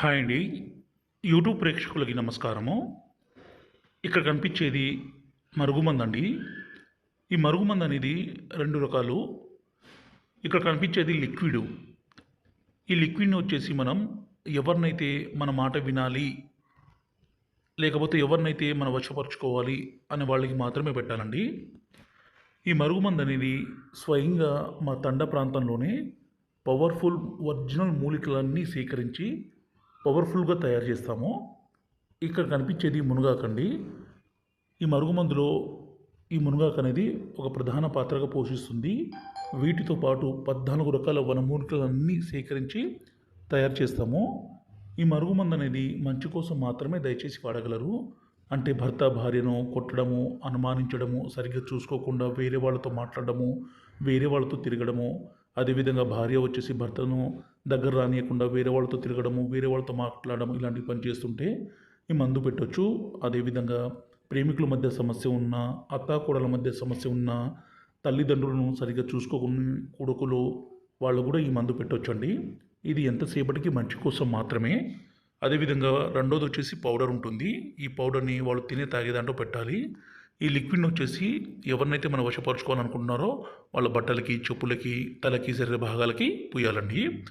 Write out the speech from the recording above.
Hi అండి. YouTube ప్రేక్షకులకి నమస్కారము. ఇక్కడ కనిపించేది మరుగుమందు అండి ఈ మరుగుమందు అనేది రెండు రకాలు. ఇక్కడ కనిపించేది లిక్విడ్. ఈ లిక్విడ్ని వచ్చేసి మనం ఎవరినైతే మన మాట వినాలి లేకపోతే ఎవరినైతే మనం వశపరుచుకోవాలి అనే వాళ్ళకి మాత్రమే పెట్టాలండి. ఈ మరుగుమందు అనేది స్వయంగా మా తండ ప్రాంతంలోనే పవర్ఫుల్ ఒరిజినల్ మూలికలన్నీ సేకరించి పవర్ఫుల్గా తయారు చేస్తాము ఇక్కడ కనిపించేది మునగాకండి ఈ మరుగుమందులో ఈ మునగాకు అనేది ఒక ప్రధాన పాత్రగా పోషిస్తుంది. వీటితో పాటు పద్నాలుగు రకాల వనమూలికలన్నీ సేకరించి తయారు చేస్తాము. ఈ మరుగుమందు అనేది మంచి కోసం మాత్రమే దయచేసి వాడగలరు. అంటే భర్త భార్యను కొట్టడము అనుమానించడము సరిగ్గా చూసుకోకుండా వేరే వాళ్ళతో మాట్లాడడము వేరే వాళ్ళతో తిరగడము అదేవిధంగా భార్య వచ్చేసి భర్తను దగ్గర రానియకుండా వేరే వాళ్ళతో తిరగడము వేరే వాళ్ళతో మాట్లాడడం ఇలాంటివి పని చేస్తుంటే ఈ మందు పెట్టొచ్చు. అదేవిధంగా ప్రేమికుల మధ్య సమస్య ఉన్న అత్తాకోడల మధ్య సమస్య ఉన్న తల్లిదండ్రులను సరిగ్గా చూసుకోకుండా కొడుకులు వాళ్ళు కూడా ఈ మందు పెట్టొచ్చండి. ఇది ఎంతసేపటికి మంచి కోసం మాత్రమే. అదేవిధంగా రెండోది వచ్చేసి పౌడర్ ఉంటుంది. ఈ పౌడర్ని వాళ్ళు తినే తాగే దాంట్లో పెట్టాలి. ఈ లిక్విడ్ని వచ్చేసి ఎవరినైతే మనం వశపరచుకోవాలనుకుంటున్నారో వాళ్ళ బట్టలకి చెప్పులకి తలకి శరీర భాగాలకి పూయాలండి.